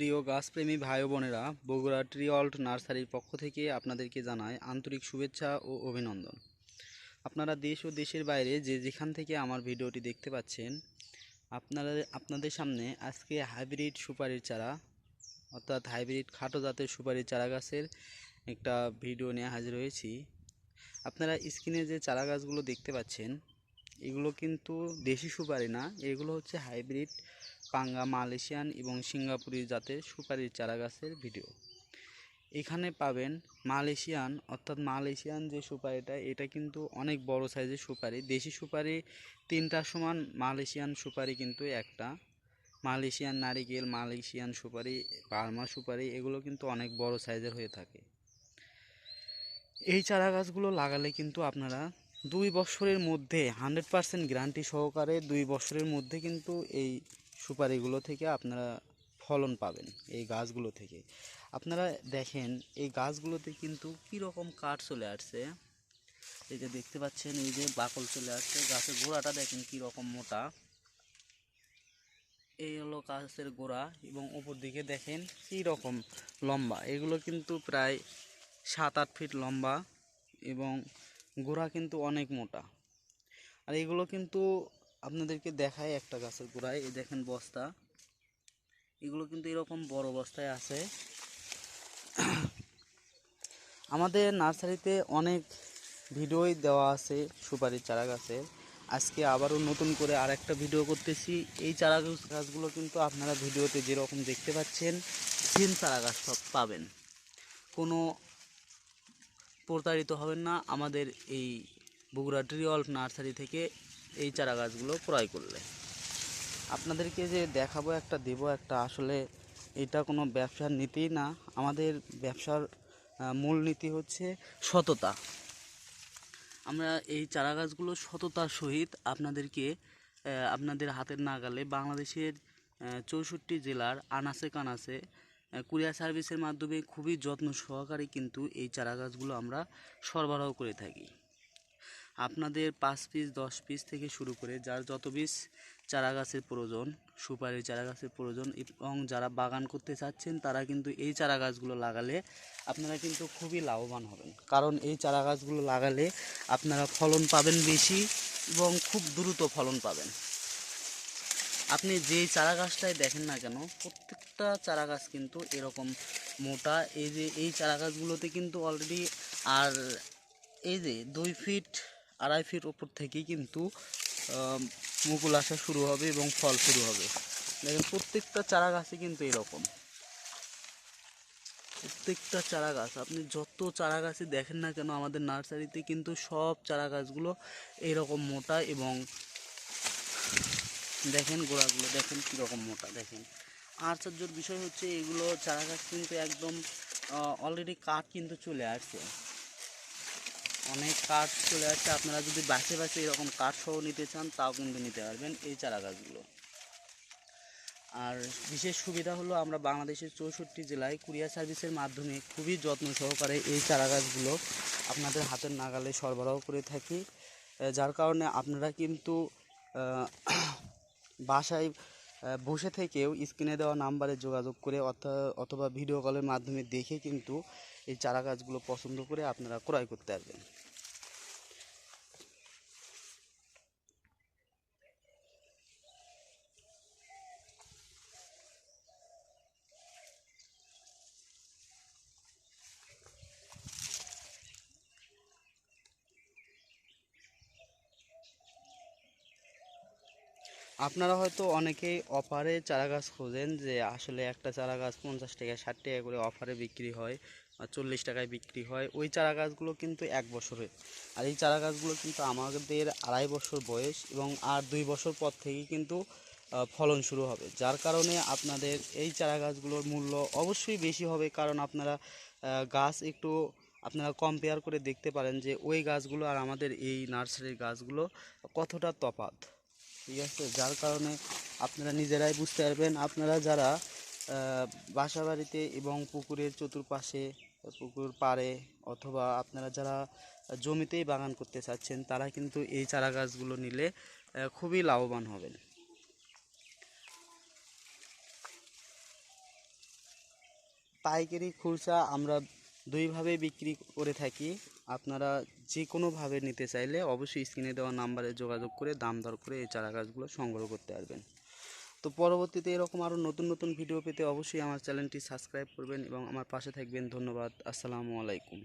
প্রিয় গাছপ্রেমী ভাই বোনেরা, বগুড়া ট্রি অল্ট নার্সারির পক্ষ থেকে আপনাদেরকে জানাই আন্তরিক শুভেচ্ছা ও অভিনন্দন। আপনারা দেশ ও দেশের বাইরে যে যেখান থেকে আমার ভিডিওটি দেখতে পাচ্ছেন আপনারা আপনাদের সামনে আজকে হাইব্রিড সুপারির চারা, অর্থাৎ হাইব্রিড খাটো জাতের সুপারির চারা গাছের একটা ভিডিও নিয়ে হাজির হয়েছি। আপনারা স্ক্রিনে যে চারা গাছগুলো দেখতে পাচ্ছেন এগুলো কিন্তু দেশি সুপারি না। এগুলো হচ্ছে হাইব্রিড পাঙ্গা মালয়েশিয়ান এবং সিঙ্গাপুরি জাতের সুপারির চারা গাছের ভিডিও। এখানে পাবেন মালয়েশিয়ান, অর্থাৎ মালয়েশিয়ান যে সুপারিটা, এটা কিন্তু অনেক বড় সাইজের সুপারি। দেশি সুপারি তিনটা সমান, মালয়েশিয়ান সুপারি কিন্তু একটা। মালয়েশিয়ান নারিকেল, মালয়েশিয়ান সুপারি, বার্মা সুপারি, এগুলো কিন্তু অনেক বড় সাইজের হয়ে থাকে। এই চারা গাছগুলো লাগালে কিন্তু আপনারা দুই বছরের মধ্যে, হান্ড্রেড পারসেন্ট গ্যারান্টি সহকারে দুই বছরের মধ্যে কিন্তু এই সুপারিগুলো থেকে আপনারা ফলন পাবেন, এই গাছগুলো থেকে। আপনারা দেখেন, এই গাছগুলোতে কিন্তু কীরকম কাঠ চলে আসছে। এই যে দেখতে পাচ্ছেন, এই যে বাকল চলে আসছে। গাছের গোড়াটা দেখেন কীরকম মোটা। এই হলো গাছের গোড়া এবং উপর দিকে দেখেন কী রকম লম্বা। এগুলো কিন্তু প্রায় সাত আট ফিট লম্বা এবং গোড়া কিন্তু অনেক মোটা। আর এগুলো কিন্তু আপনাদেরকে দেখায় একটা গাছের গোড়ায়, এই দেখেন বস্তা। এগুলো কিন্তু এরকম বড় বস্তায় আছে। আমাদের নার্সারিতে অনেক ভিডিওই দেওয়া আছে সুপারির চারা গাছের আজকে আবারও নতুন করে আর একটা ভিডিও করতেছি। এই চারা গাছ- গাছগুলো কিন্তু আপনারা ভিডিওতে যেরকম দেখতে পাচ্ছেন, সেম চারা গাছ সব পাবেন। কোনো প্রতারিত হবেন না। আমাদের এই বগুড়া ট্রিঅল্ফ নার্সারি থেকে এই চারা গাছগুলো ক্রয় করলে। আপনাদেরকে যে দেখাবো একটা, দেবো একটা, আসলে এটা কোনো ব্যবসার নীতি না। আমাদের ব্যবসার মূল নীতি হচ্ছে সততা। আমরা এই চারা গাছগুলো সততার সহিত আপনাদেরকে আপনাদের হাতের নাগালে বাংলাদেশের চৌষট্টি জেলার আনাচে কানাচে কুরিয়ার সার্ভিসের মাধ্যমে খুবই যত্ন সহকারে কিন্তু এই চারা গাছগুলো আমরা সরবরাহ করে থাকি। আপনাদের পাঁচ পিস, দশ পিস থেকে শুরু করে যার যত পিস চারা গাছের প্রয়োজন, সুপারি চারা গাছের প্রয়োজন এবং যারা বাগান করতে চাচ্ছেন, তারা কিন্তু এই চারা গাছগুলো লাগালে আপনারা কিন্তু খুবই লাভবান হবেন। কারণ এই চারা গাছগুলো লাগালে আপনারা ফলন পাবেন বেশি এবং খুব দ্রুত ফলন পাবেন। আপনি যেই চারা গাছটাই দেখেন না কেন, প্রত্যেকটা চারা গাছ কিন্তু এরকম মোটা। এই যে, এই চারা গাছগুলোতে কিন্তু অলরেডি আর এই যে দুই ফিট আড়াই ফিট ওপর থেকেই কিন্তু মুকুল আসা শুরু হবে এবং ফল শুরু হবে। দেখেন, প্রত্যেকটা চারা গাছই কিন্তু এরকম। প্রত্যেকটা চারা গাছ আপনি যত চারা গাছই দেখেন না কেন, আমাদের নার্সারিতে কিন্তু সব চারা গাছগুলো এইরকম মোটা এবং দেখেন গোড়াগুলো, দেখেন কীরকম মোটা, দেখেন। আশ্চর্যের বিষয় হচ্ছে এগুলো চারা গাছ কিন্তু একদম অলরেডি কাঠ কিন্তু চলে আসছে। অনেক কাঠ চলে আসছে, আপনারা যদি বাসে বাসে এরকম কাঠ সহ নিতে চান, তাও কিন্তু নিতে পারবেন এই চারা গাছগুলো আর বিশেষ সুবিধা হলো আমরা বাংলাদেশের চৌষট্টি জেলায় কুরিয়ার সার্ভিসের মাধ্যমে খুবই যত্ন সহকারে এই চারা গাছগুলো আপনাদের হাতের নাগালে সরবরাহ করে থাকি যার কারণে আপনারা কিন্তু বাসায় বসে থেকেও স্ক্রিনে দেওয়া নাম্বারে যোগাযোগ করে অথা- অথবা ভিডিও কলের মাধ্যমে দেখে কিন্তু এই চারা গাছগুলো পছন্দ করে আপনারা ক্রয় করতে পারবেন। আপনারা হয়তো অনেকেই অফারে চারা গাছ খোঁজেন যে আসলে একটা চারা গাছ পঞ্চাশ টাকা, ষাট টাকা করে অফারে বিক্রি হয় বা চল্লিশ টাকায় বিক্রি হয়। ওই চারা গাছগুলো কিন্তু এক বছরের আর এই চারা গাছগুলো কিন্তু আমাদের আড়াই বছর বয়স এবং আর দুই বছর পর থেকেই কিন্তু ফলন শুরু হবে। যার কারণে আপনাদের এই চারা গাছগুলোর মূল্য অবশ্যই বেশি হবে। কারণ আপনারা গাছ একটু আপনারা কম্পেয়ার করে দেখতে পারেন যে ওই গাছগুলো আর আমাদের এই নার্সারির গাছগুলো কতটা তফাৎ। ঠিক আছে? যার কারণে আপনারা নিজেরাই বুঝতে পারবেন। আপনারা যারা বাসা বাড়িতে এবং পুকুরের চতুর্পাশে, পুকুর পাড়ে অথবা আপনারা যারা জমিতেই বাগান করতে চাচ্ছেন, তারা কিন্তু এই চারা গাছগুলো নিলে খুবই লাভবান হবেন। পাইকারি খুচরা আমরা দুইভাবে বিক্রি করে থাকি। আপনারা যে কোনোভাবে নিতে চাইলে অবশ্যই স্ক্রিনে দেওয়া নাম্বারে যোগাযোগ করে দাম দর করে এই চারা গাছগুলো সংগ্রহ করতে পারবেন। তো পরবর্তীতে এরকম আরও নতুন নতুন ভিডিও পেতে অবশ্যই আমার চ্যানেলটি সাবস্ক্রাইব করবেন এবং আমার পাশে থাকবেন। ধন্যবাদ। আসসালামু আলাইকুম।